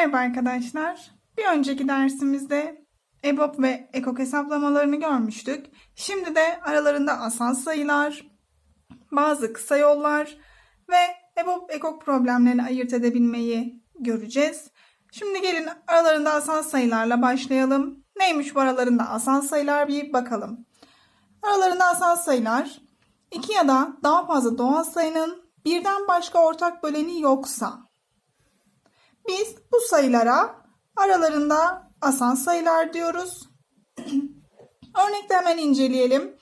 Merhaba arkadaşlar. Bir önceki dersimizde EBOB ve EKOK hesaplamalarını görmüştük. Şimdi de aralarında asal sayılar, bazı kısa yollar ve EBOB EKOK problemlerini ayırt edebilmeyi göreceğiz. Şimdi gelin aralarında asal sayılarla başlayalım. Neymiş bu aralarında asal sayılar bir bakalım. Aralarında asal sayılar iki ya da daha fazla doğal sayının birden başka ortak böleni yoksa biz bu sayılara aralarında asal sayılar diyoruz. Örnekte hemen inceleyelim.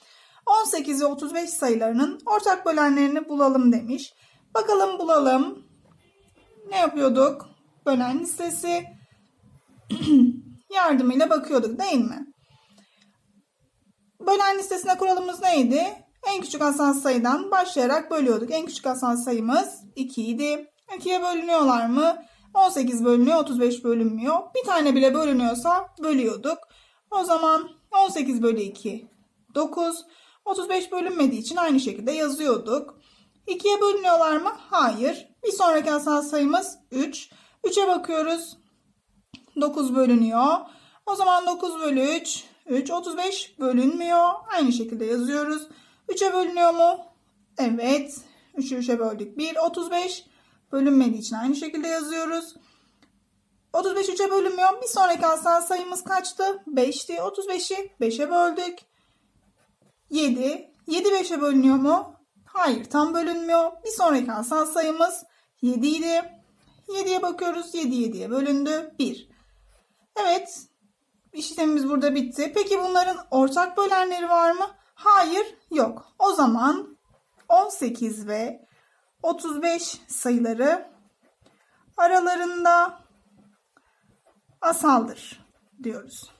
18 ve 35 sayılarının ortak bölenlerini bulalım demiş. Bakalım bulalım. Ne yapıyorduk? Bölen listesi yardımıyla bakıyorduk değil mi? Bölen listesine kuralımız neydi? En küçük asal sayıdan başlayarak bölüyorduk. En küçük asal sayımız 2 idi. 2'ye bölünüyorlar mı? 18 bölünüyor, 35 bölünmüyor. Bir tane bile bölünüyorsa bölüyorduk. O zaman 18 bölü 2, 9. 35 bölünmediği için aynı şekilde yazıyorduk. 2'ye bölünüyorlar mı? Hayır. Bir sonraki asal sayımız 3. 3'e bakıyoruz. 9 bölünüyor. O zaman 9 bölü 3, 3. 35 bölünmüyor. Aynı şekilde yazıyoruz. 3'e bölünüyor mu? Evet. 3'ü 3'e böldük. 1, 35 bölünmediği için aynı şekilde yazıyoruz. 35 3'e bölünmüyor. Bir sonraki asal sayımız kaçtı? 5'ti. 35'i 5'e böldük. 7. 7 5'e bölünüyor mu? Hayır tam bölünmüyor. Bir sonraki asal sayımız 7 idi. 7'ye bakıyoruz. 7 7'ye bölündü. 1. Evet. İşlemimiz burada bitti. Peki bunların ortak bölenleri var mı? Hayır yok. O zaman 18 ve 35 sayıları aralarında asaldır diyoruz.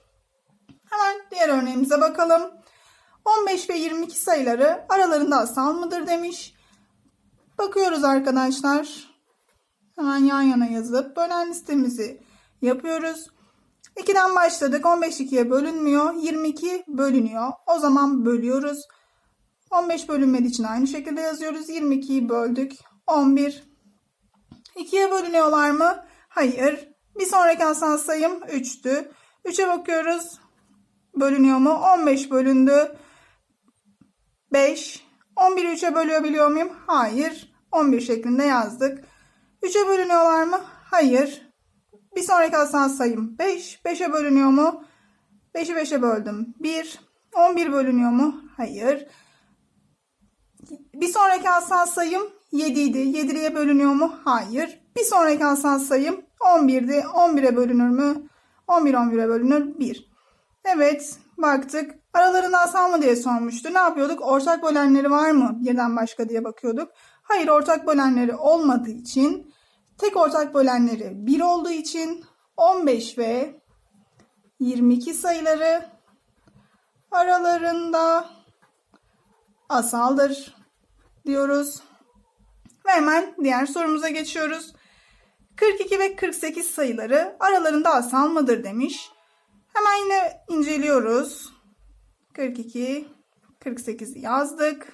Hemen diğer örneğimize bakalım. 15 ve 22 sayıları aralarında asal mıdır demiş. Bakıyoruz arkadaşlar. Hemen yan yana yazıp bölen listemizi yapıyoruz. 2'den başladık. 15 2'ye bölünmüyor. 22 bölünüyor. O zaman bölüyoruz. 15 bölünmediği için aynı şekilde yazıyoruz. 22'yi böldük. 11. 2'ye bölünüyorlar mı? Hayır. Bir sonraki asal sayım 3'tü. 3'e bakıyoruz. Bölünüyor mu? 15 bölündü. 5. 11'i 3'e bölüyor muyum? Hayır. 11 şeklinde yazdık. 3'e bölünüyorlar mı? Hayır. Bir sonraki asal sayım 5. 5'e bölünüyor mu? 5'i 5'e böldüm. 1. 11 bölünüyor mu? Hayır. Bir sonraki asal sayım 7 idi. 7'ye bölünüyor mu? Hayır. Bir sonraki asal sayım 11'di. 11'e bölünür mü? 11 11'e bölünür 1. Evet baktık. Aralarında asal mı diye sormuştu. Ne yapıyorduk? Ortak bölenleri var mı? Birden başka diye bakıyorduk. Hayır ortak bölenleri olmadığı için tek ortak bölenleri 1 olduğu için 15 ve 22 sayıları aralarında asaldır diyoruz. Ve hemen diğer sorumuza geçiyoruz. 42 ve 48 sayıları aralarında asal mıdır demiş. Hemen yine inceliyoruz. 42, 48'i yazdık.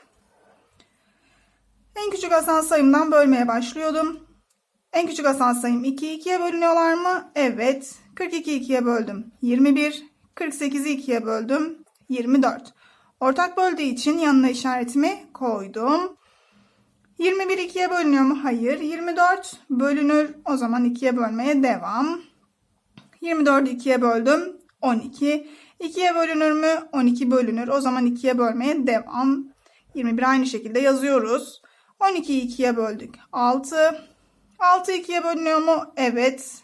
En küçük asal sayımdan bölmeye başlıyordum. En küçük asal sayım 2, 2'ye bölünüyorlar mı? Evet. 42 2'ye böldüm. 21. 48'i 2'ye böldüm. 24. Ortak böldüğü için yanına işaretimi koydum. 21 2'ye bölünüyor mu? Hayır. 24 bölünür. O zaman 2'ye bölmeye devam. 24'ü 2'ye böldüm. 12. 2'ye bölünür mü? 12 bölünür. O zaman 2'ye bölmeye devam. 21 aynı şekilde yazıyoruz. 12'yi 2'ye böldük. 6. 6 2'ye bölünüyor mu? Evet.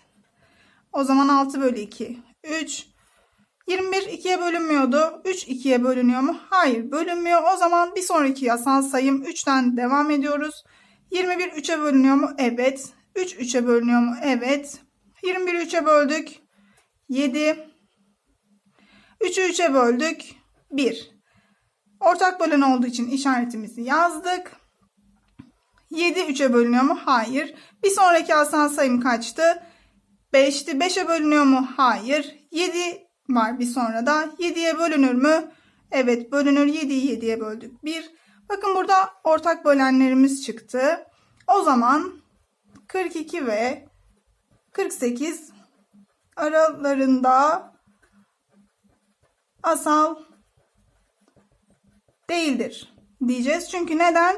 O zaman 6 bölü 2. 3. 21 2'ye bölünmüyordu. 3 2'ye bölünüyor mu? Hayır bölünmüyor. O zaman bir sonraki yasal sayım 3'ten devam ediyoruz. 21 3'e bölünüyor mu? Evet. 3 3'e bölünüyor mu? Evet. 21 3'e böldük. 7. 3'ü 3'e böldük. 1. Ortak bölen olduğu için işaretimizi yazdık. 7 3'e bölünüyor mu? Hayır. Bir sonraki asal sayım kaçtı? 5'ti. 5'e bölünüyor mu? Hayır. 7 var bir sonra da. 7'ye bölünür mü? Evet bölünür. 7'yi 7'ye böldük. 1. Bakın burada ortak bölenlerimiz çıktı. O zaman 42 ve 48 aralarında asal değildir diyeceğiz. Çünkü neden?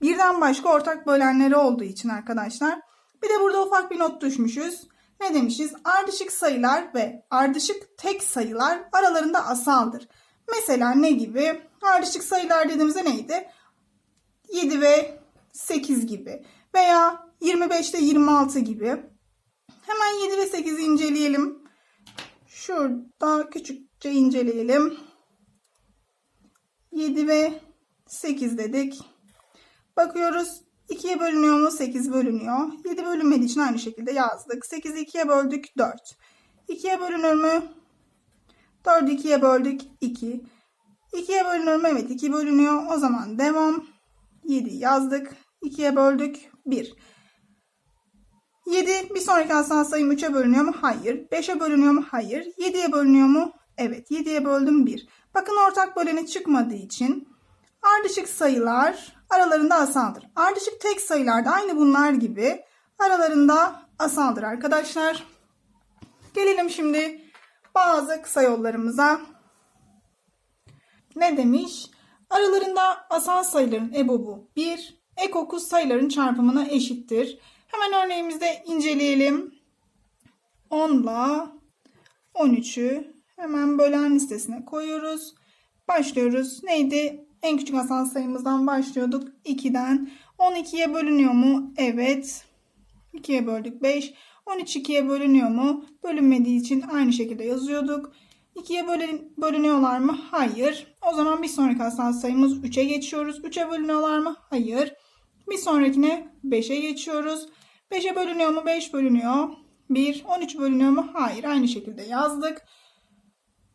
Birden başka ortak bölenleri olduğu için arkadaşlar. Bir de burada ufak bir not düşmüşüz. Ne demişiz? Ardışık sayılar ve ardışık tek sayılar aralarında asaldır. Mesela ne gibi? Ardışık sayılar dediğimizde neydi? 7 ve 8 gibi veya 25 ile 26 gibi. Hemen 7 ve 8'i inceleyelim. Şurada küçükçe inceleyelim. 7 ve 8 dedik. Bakıyoruz 2'ye bölünüyor mu? 8 bölünüyor. 7 bölünmediği için aynı şekilde yazdık. 8'i 2'ye böldük 4. 2'ye bölünür mü? 4'ü 2'ye böldük 2. 2'ye bölünür mü? Evet 2 bölünüyor. O zaman devam. 7 yazdık. 2'ye böldük 1. 7 bir sonraki asal sayım 3'e bölünüyor mu? Hayır. 5'e bölünüyor mu? Hayır. 7'ye bölünüyor mu? Evet. 7'ye böldüm 1. Bakın ortak böleni çıkmadığı için ardışık sayılar aralarında asaldır. Ardışık tek sayılar da aynı bunlar gibi aralarında asaldır arkadaşlar. Gelelim şimdi bazı kısa yollarımıza. Ne demiş? Aralarında asal sayıların ebobu 1, ekoku sayıların çarpımına eşittir. Hemen örneğimizde inceleyelim. 10 ile 13'ü hemen bölen listesine koyuyoruz. Başlıyoruz. Neydi? En küçük asal sayımızdan başlıyorduk. 2'den. 12'ye bölünüyor mu? Evet. 2'ye böldük 5. 13 2'ye bölünüyor mu? Bölünmediği için aynı şekilde yazıyorduk. 2'ye bölün, bölünüyorlar mı? Hayır. O zaman bir sonraki asal sayımız 3'e geçiyoruz. 3'e bölünüyorlar mı? Hayır. Bir sonrakine 5'e geçiyoruz. 5'e bölünüyor mu? 5 bölünüyor. 1. 13 bölünüyor mu? Hayır. Aynı şekilde yazdık.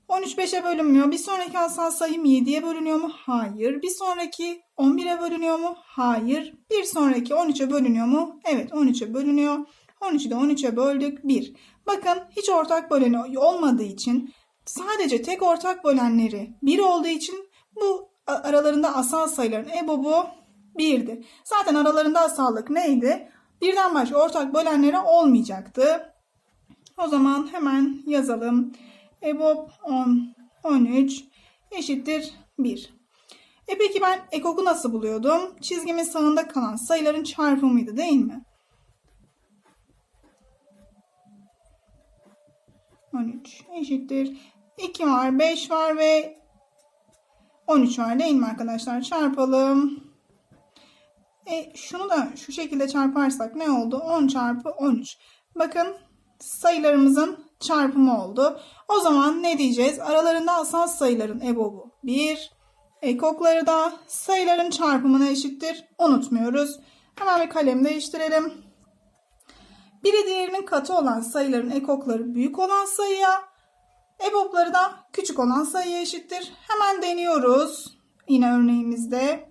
13 5'e bölünmüyor. Bir sonraki asal sayım 7'ye bölünüyor mu? Hayır. Bir sonraki 11'e bölünüyor mu? Hayır. Bir sonraki 13'e bölünüyor mu? Evet 13'e bölünüyor. 13'ü de 13'e böldük 1. Bakın hiç ortak böleni olmadığı için sadece tek ortak bölenleri 1 olduğu için bu aralarında asal sayıların ebobu 1'di. Zaten aralarında asallık neydi? Birden başka ortak bölenleri olmayacaktı. O zaman hemen yazalım. EBOB 10, 13 eşittir 1. E peki ben ekoku nasıl buluyordum? Çizgimin sağında kalan sayıların çarpımıydı değil mi? 13 eşittir. 2 var, 5 var ve 13 var değil mi arkadaşlar? Çarpalım. E, şunu da şu şekilde çarparsak ne oldu? 10 çarpı 13. Bakın sayılarımızın çarpımı oldu. O zaman ne diyeceğiz? Aralarında asal sayıların ebobu 1. Ekokları da sayıların çarpımına eşittir. Unutmuyoruz. Hemen bir kalem değiştirelim. Biri diğerinin katı olan sayıların ekokları büyük olan sayıya, ebopları da küçük olan sayıya eşittir. Hemen deniyoruz. Yine örneğimizde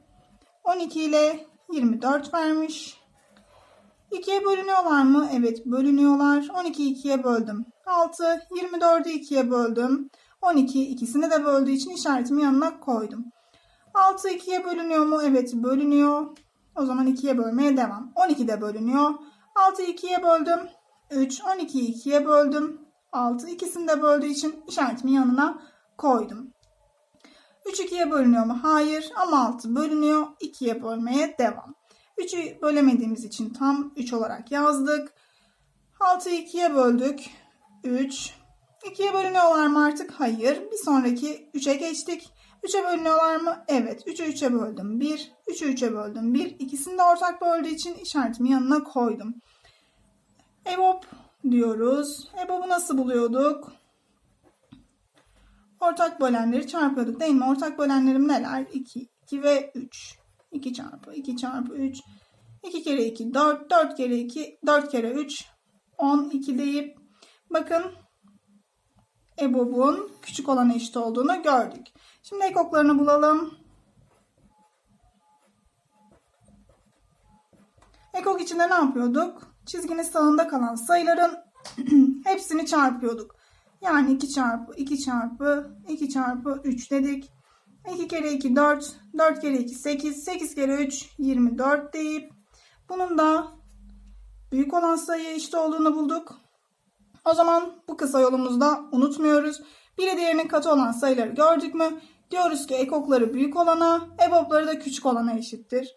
12 ile 24 vermiş. 2'ye bölünüyorlar mı? Evet bölünüyorlar. 12'yi 2'ye böldüm. 6, 24'ü 2'ye böldüm. 12 ikisini de böldüğü için işaretimi yanına koydum. 6 2'ye bölünüyor mu? Evet bölünüyor. O zaman 2'ye bölmeye devam. 12 de bölünüyor. 6 2'ye böldüm. 3, 12'yi 2'ye böldüm. 6 ikisini de böldüğü için işaretimi yanına koydum. 3 2'ye bölünüyor mu? Hayır ama 6 bölünüyor. 2'ye bölmeye devam. 3'ü bölemediğimiz için tam 3 olarak yazdık. 6'yı 2'ye böldük. 3. 2'ye bölünüyorlar mı artık? Hayır. Bir sonraki 3'e geçtik. 3'e bölünüyorlar mı? Evet. 3'ü 3'e böldüm. 1. 3'ü 3'e böldüm. 1. İkisini de ortak böldüğü için işaretimi yanına koydum. EBOB diyoruz. EBOB'u nasıl buluyorduk? Ortak bölenleri çarpıyorduk değil mi? Ortak bölenlerim neler? 2, 2 ve 3. 2 çarpı 2 çarpı 3. 2 kere 2 4. 4 kere 2 4 kere 3 12 deyip bakın EBOB'un küçük olan eşit olduğunu gördük. Şimdi ekoklarını bulalım. Ekok içinde ne yapıyorduk? Çizginin sağında kalan sayıların hepsini çarpıyorduk. Yani 2 çarpı 2 çarpı 2 çarpı 3 dedik. 2 kere 2 4, 4 kere 2 8, 8 kere 3 24 deyip bunun da büyük olan sayıya eşit olduğunu bulduk. O zaman bu kısa yolumuzda unutmuyoruz. Biri diğerinin katı olan sayıları gördük mü? Diyoruz ki ekokları büyük olana, ebopları da küçük olana eşittir.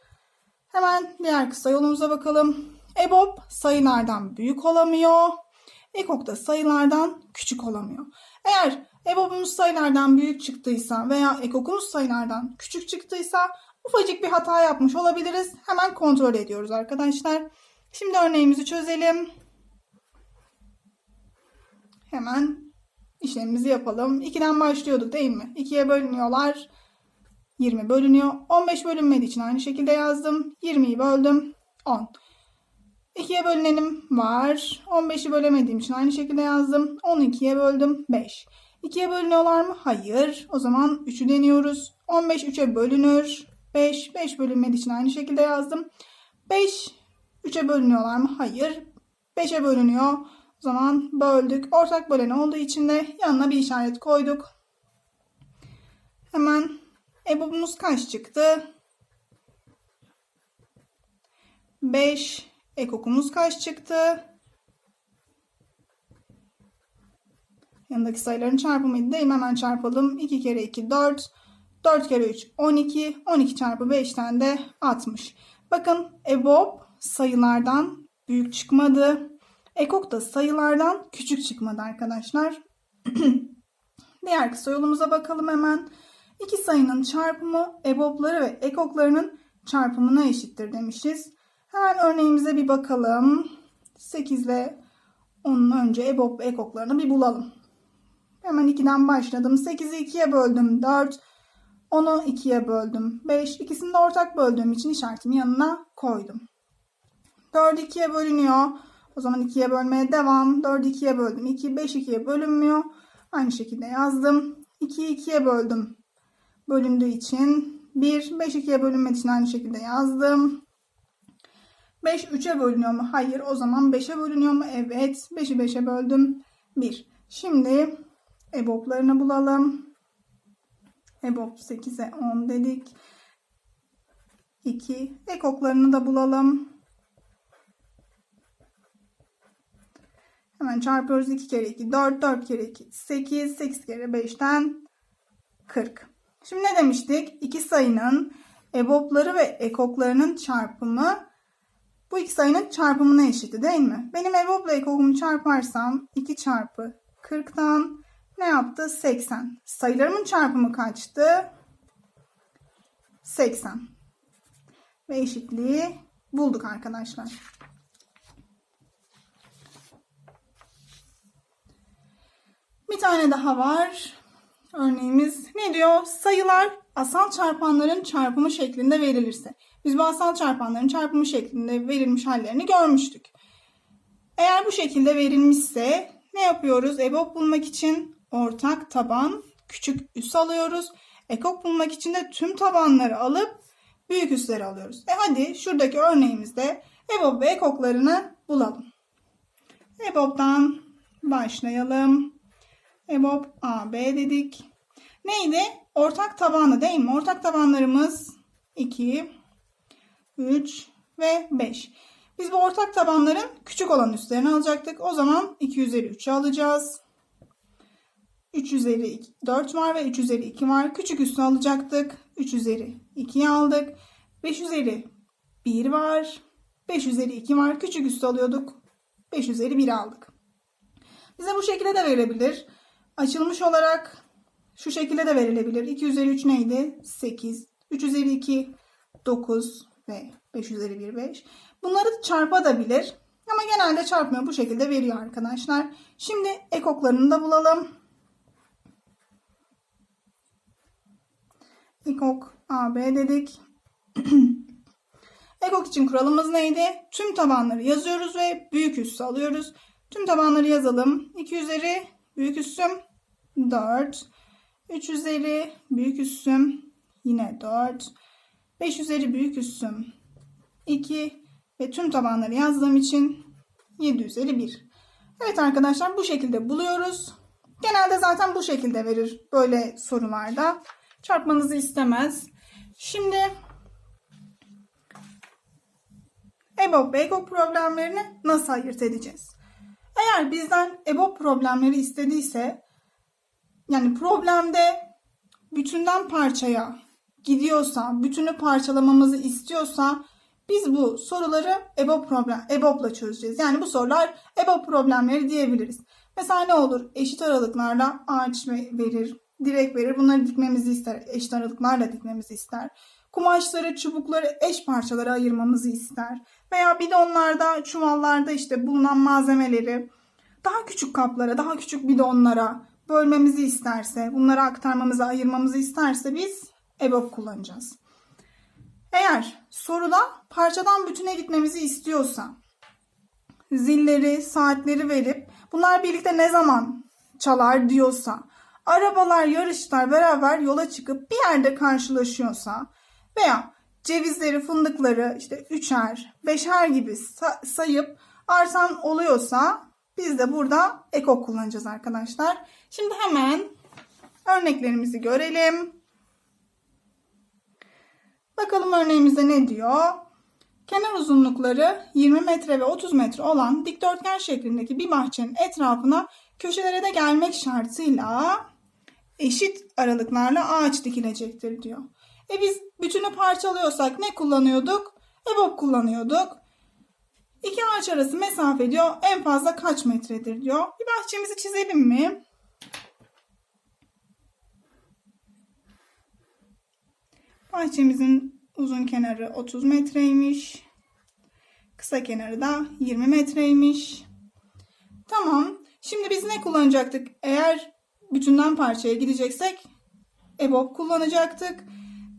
Hemen diğer kısa yolumuza bakalım. EBOB sayılardan büyük olamıyor. EKOK da sayılardan küçük olamıyor. Eğer EBOB'umuz sayılardan büyük çıktıysa veya EKOK'umuz sayılardan küçük çıktıysa ufacık bir hata yapmış olabiliriz. Hemen kontrol ediyoruz arkadaşlar. Şimdi örneğimizi çözelim. Hemen işlemimizi yapalım. 2'den başlıyorduk değil mi? 2'ye bölünüyorlar. 20 bölünüyor. 15 bölünmediği için aynı şekilde yazdım. 20'yi böldüm. 10. 2'ye bölünenim var. 15'i bölemediğim için aynı şekilde yazdım. 12'ye böldüm. 5. 2'ye bölünüyorlar mı? Hayır. O zaman 3'ü deniyoruz. 15 3'e bölünür. 5. 5 bölünmediği için aynı şekilde yazdım. 5 3'e bölünüyorlar mı? Hayır. 5'e bölünüyor. Zaman böldük. Ortak bölen olduğu için de yanına bir işaret koyduk. Hemen EBOB'umuz kaç çıktı? 5. Ekokumuz kaç çıktı? Yanındaki sayıların çarpımıydı değil mi? Hemen çarpalım. 2 kere 2 4. 4 kere 3 12. 12 çarpı 5'ten de 60. Bakın EBOB sayılardan büyük çıkmadı. Ekok da sayılardan küçük çıkmadı arkadaşlar. Diğer kısa yolumuza bakalım hemen. İki sayının çarpımı EBOB'ları ve ekoklarının çarpımına eşittir demişiz. Hemen örneğimize bir bakalım. 8 ile 10'un önce EBOB ve ekoklarını bir bulalım. Hemen 2'den başladım. 8'i 2'ye böldüm 4. 10'u 2'ye böldüm 5. İkisini de ortak böldüğüm için işaretimi yanına koydum. 4 2'ye bölünüyor. O zaman 2'ye bölmeye devam. 4'ü 2'ye böldüm. 2, 5 2'ye bölünmüyor. Aynı şekilde yazdım. 2'yi 2'ye böldüm. Bölündüğü için 1, 5 2'ye bölünmediği için aynı şekilde yazdım. 5 3'e bölünüyor mu? Hayır. O zaman 5'e bölünüyor mu? Evet. 5'i 5'e böldüm. 1. Şimdi EBOB'larını bulalım. EBOB 8'e 10 dedik. 2. Ekoklarını da bulalım. Hemen çarpıyoruz. 2 kere 2 4, 4 kere 2 8, 8 kere 5'ten 40. Şimdi ne demiştik? İki sayının EBOB'ları ve ekoklarının çarpımı bu iki sayının çarpımına eşitti değil mi? Benim EBOB'la ekokumu çarparsam 2 çarpı 40'tan ne yaptı? 80. Sayılarımın çarpımı kaçtı? 80. Ve eşitliği bulduk arkadaşlar. Bir tane daha var. Örneğimiz ne diyor? Sayılar asal çarpanların çarpımı şeklinde verilirse. Biz bu asal çarpanların çarpımı şeklinde verilmiş hallerini görmüştük. Eğer bu şekilde verilmişse ne yapıyoruz? EBOB bulmak için ortak taban, küçük üs alıyoruz. Ekok bulmak için de tüm tabanları alıp büyük üsleri alıyoruz. E hadi şuradaki örneğimizde EBOB ve ekoklarını bulalım. EBOB'dan başlayalım. EBOB AB dedik. Neydi? Ortak tabanı değil mi? Ortak tabanlarımız 2, 3 ve 5. Biz bu ortak tabanların küçük olan üstlerini alacaktık. O zaman 2 üzeri 3'ü alacağız. 3 üzeri 4 var ve 3 üzeri 2 var. Küçük üstü alacaktık. 3 üzeri 2'yi aldık. 5 üzeri 1 var. 5 üzeri 2 var. Küçük üstü alıyorduk. 5 üzeri 1 aldık. Bize bu şekilde de verebilir. Açılmış olarak şu şekilde de verilebilir. 2 üzeri 3 neydi? 8. 3 üzeri 2 9 ve 5 üzeri 1 5. Bunları çarpabilir. Ama genelde çarpmıyor. Bu şekilde veriyor arkadaşlar. Şimdi ekoklarını da bulalım. Ekok AB dedik. Ekok için kuralımız neydi? Tüm tabanları yazıyoruz ve büyük üssü alıyoruz. Tüm tabanları yazalım. 2 üzeri büyük üssüm 4. 3 üzeri büyük üssüm yine 4. 5 üzeri büyük üssüm 2 ve tüm tabanları yazdığım için 7 üzeri 1. Evet arkadaşlar bu şekilde buluyoruz. Genelde zaten bu şekilde verir böyle sorularda. Çarpmanızı istemez. Şimdi EBOB ve problemlerini nasıl ayırt edeceğiz? Eğer bizden EBOB problemleri istediyse yani problemde bütünden parçaya gidiyorsa, bütünü parçalamamızı istiyorsa biz bu soruları EBOB problem EBOB'la çözeceğiz. Yani bu sorular EBOB problemleri diyebiliriz. Mesela ne olur? Eşit aralıklarla ağaç ve- verir, direk verir. Bunları dikmemizi ister. Eşit aralıklarla dikmemizi ister. Kumaşları, çubukları eş parçalara ayırmamızı ister. Veya bidonlarda, çuvallarda işte bulunan malzemeleri daha küçük kaplara, daha küçük bidonlara bölmemizi isterse, bunları aktarmamızı, ayırmamızı isterse biz EBOB kullanacağız. Eğer soruda parçadan bütüne gitmemizi istiyorsa, zilleri, saatleri verip bunlar birlikte ne zaman çalar diyorsa, arabalar, yarışlar beraber yola çıkıp bir yerde karşılaşıyorsa veya cevizleri, fındıkları işte üçer, beşer gibi sa- sayıp artan oluyorsa biz de burada ekok kullanacağız arkadaşlar. Şimdi hemen örneklerimizi görelim. Bakalım örneğimizde ne diyor? Kenar uzunlukları 20 metre ve 30 metre olan dikdörtgen şeklindeki bir bahçenin etrafına köşelere de gelmek şartıyla eşit aralıklarla ağaç dikilecektir diyor. E biz bütünü parçalıyorsak ne kullanıyorduk? EBOB kullanıyorduk. İki ağaç arası mesafe diyor en fazla kaç metredir diyor. Bir bahçemizi çizelim mi? Bahçemizin uzun kenarı 30 metreymiş. Kısa kenarı da 20 metreymiş. Tamam. Şimdi biz ne kullanacaktık? Eğer bütünden parçaya gideceksek EBOB kullanacaktık.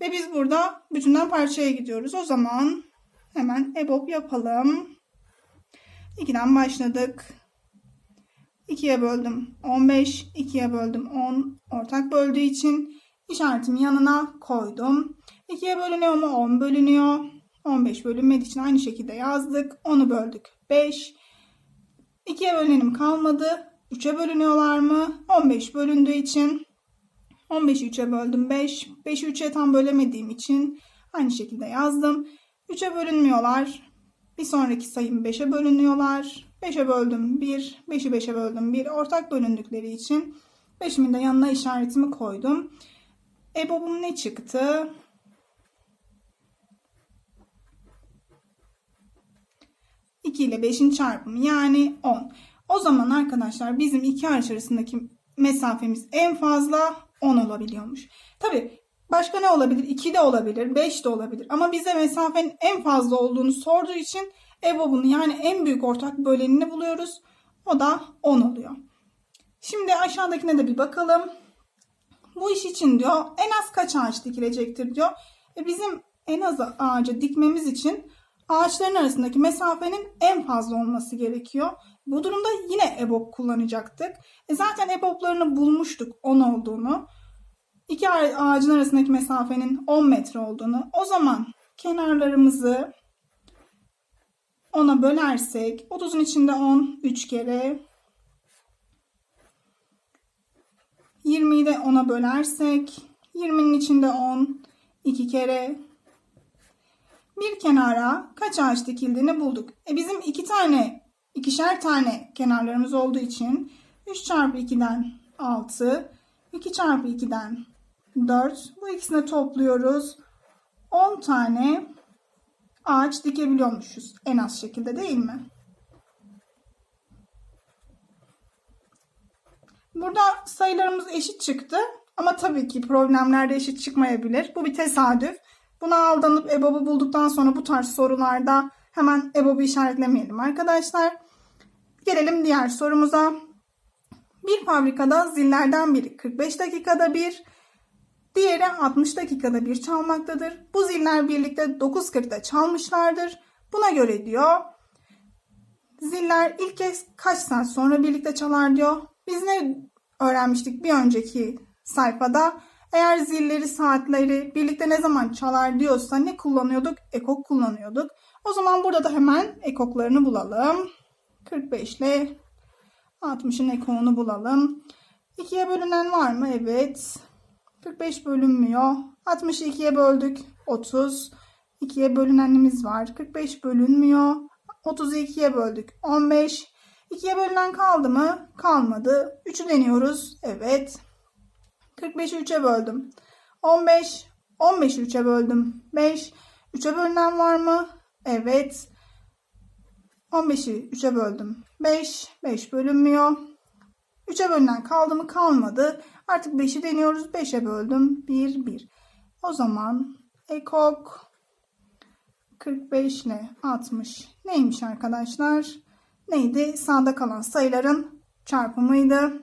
Ve biz burada bütünden parçaya gidiyoruz. O zaman hemen EBOB yapalım. 2'den başladık. 2'ye böldüm 15, 2'ye böldüm 10. Ortak böldüğü için işaretimi yanına koydum. 2'ye bölünüyor mu? 10 bölünüyor. 15 bölünmediği için aynı şekilde yazdık. 10'u böldük 5. 2'ye bölenim kalmadı. 3'e bölünüyorlar mı? 15 bölündüğü için 15'i 3'e böldüm 5. 5'i 3'e tam bölemediğim için aynı şekilde yazdım. 3'e bölünmüyorlar. Bir sonraki sayım 5'e bölünüyorlar. 5'e böldüm 1. 5'i 5'e böldüm 1. Ortak bölündükleri için 5'imin de yanına işaretimi koydum. EBOB'um ne çıktı? İle 5'in çarpımı yani 10. O zaman arkadaşlar bizim iki araç arasındaki mesafemiz en fazla 10 olabiliyormuş. Tabi başka ne olabilir? 2 de olabilir, 5 de olabilir. Ama bize mesafenin en fazla olduğunu sorduğu için EBOB'un yani en büyük ortak bölenini buluyoruz. O da 10 oluyor. Şimdi aşağıdakine de bir bakalım. Bu iş için diyor en az kaç ağaç dikilecektir diyor. E bizim en az ağacı dikmemiz için ağaçların arasındaki mesafenin en fazla olması gerekiyor. Bu durumda yine EBOB kullanacaktık. E zaten EBOB'larını bulmuştuk 10 olduğunu. İki ağacın arasındaki mesafenin 10 metre olduğunu. O zaman kenarlarımızı 10'a bölersek 30'un içinde 10 3 kere 20'yi de 10'a bölersek 20'nin içinde 10 2 kere bir kenara kaç ağaç dikildiğini bulduk. E bizim iki tane ikişer tane kenarlarımız olduğu için 3 çarpı 2'den 6 2 çarpı 2'den 4 bu ikisini topluyoruz. 10 tane ağaç dikebiliyormuşuz en az şekilde değil mi? Burada sayılarımız eşit çıktı. Ama tabii ki problemlerde eşit çıkmayabilir. Bu bir tesadüf. Buna aldanıp EBOB'u bulduktan sonra bu tarz sorularda hemen EBOB'u işaretlemeyelim arkadaşlar. Gelelim diğer sorumuza. Bir fabrikada zillerden biri 45 dakikada bir, diğeri 60 dakikada bir çalmaktadır. Bu ziller birlikte 9.40'da çalmışlardır. Buna göre diyor ziller ilk kez kaç saat sonra birlikte çalar diyor. Biz ne öğrenmiştik bir önceki sayfada? Eğer zilleri, saatleri birlikte ne zaman çalar diyorsa ne kullanıyorduk? Ekok kullanıyorduk. O zaman burada da hemen ekoklarını bulalım. 45 ile 60'ın ekonu bulalım. 2'ye bölünen var mı? Evet. 45 bölünmüyor. 60'ı 2'ye böldük. 30. 2'ye bölünenimiz var. 45 bölünmüyor. 30'u 2'ye böldük. 15. 2'ye bölünen kaldı mı? Kalmadı. 3'ü deniyoruz. Evet. 45'i 3'e böldüm. 15. 15'i 3'e böldüm. 5. 3'e bölünen var mı? Evet. 15'i 3'e böldüm. 5. 5 bölünmüyor. 3'e bölünen kaldı mı? Kalmadı. Artık 5'i deniyoruz. 5'e böldüm. 1, 1. O zaman ekok 45 ile 60 neymiş arkadaşlar? Neydi? Sağda kalan sayıların çarpımıydı.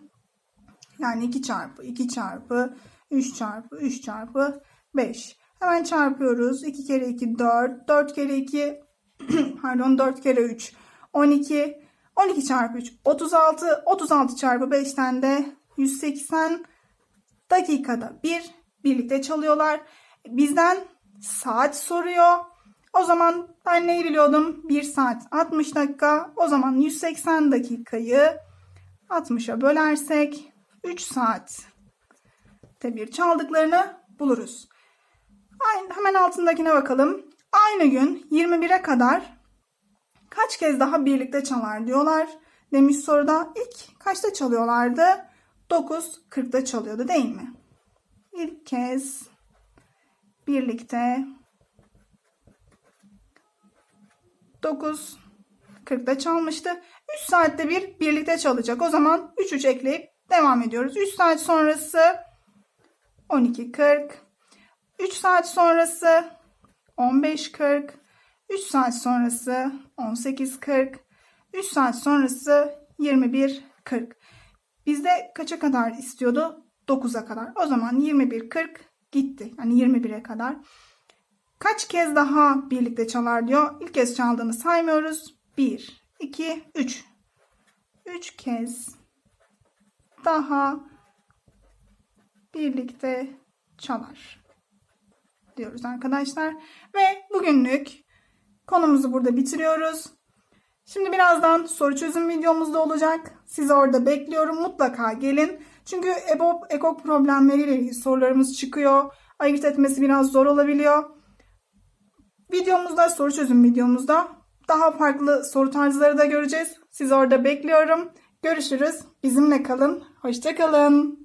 Yani 2 çarpı 2 çarpı 3 çarpı 3 çarpı 5. Hemen çarpıyoruz. 2 kere 2 4. 4 kere 2 pardon 4 kere 3 12. 12 çarpı 3 36. 36 çarpı 5'ten de 180 dakikada bir birlikte çalıyorlar. Bizden saat soruyor. O zaman ben neyi biliyordum? 1 saat 60 dakika. O zaman 180 dakikayı 60'a bölersek 3 saat bir çaldıklarını buluruz. Aynı, hemen altındakine bakalım. Aynı gün 21'e kadar kaç kez daha birlikte çalar diyorlar. Demiş soruda ilk kaçta çalıyorlardı? 9.40'da çalıyordu değil mi? İlk kez birlikte 9.40'da çalmıştı. 3 saatte bir birlikte çalacak. O zaman 3 3 ekleyip devam ediyoruz. 3 saat sonrası 12.40 3 saat sonrası 15.40 3 saat sonrası 18.40 3 saat sonrası 21.40 Bizde kaça kadar istiyordu? 9'a kadar. O zaman 21.40 gitti. Yani 21'e kadar. Kaç kez daha birlikte çalar diyor. İlk kez çaldığını saymıyoruz. 1, 2, 3. 3 kez daha birlikte çalar diyoruz arkadaşlar. Ve bugünlük konumuzu burada bitiriyoruz. Şimdi birazdan soru çözüm videomuz da olacak. Sizi orada bekliyorum. Mutlaka gelin. Çünkü EBOB, ekok problemleriyle ilgili sorularımız çıkıyor. Ayırt etmesi biraz zor olabiliyor. Videomuzda, soru çözüm videomuzda daha farklı soru tarzları da göreceğiz. Sizi orada bekliyorum. Görüşürüz. Bizimle kalın. Hoşçakalın.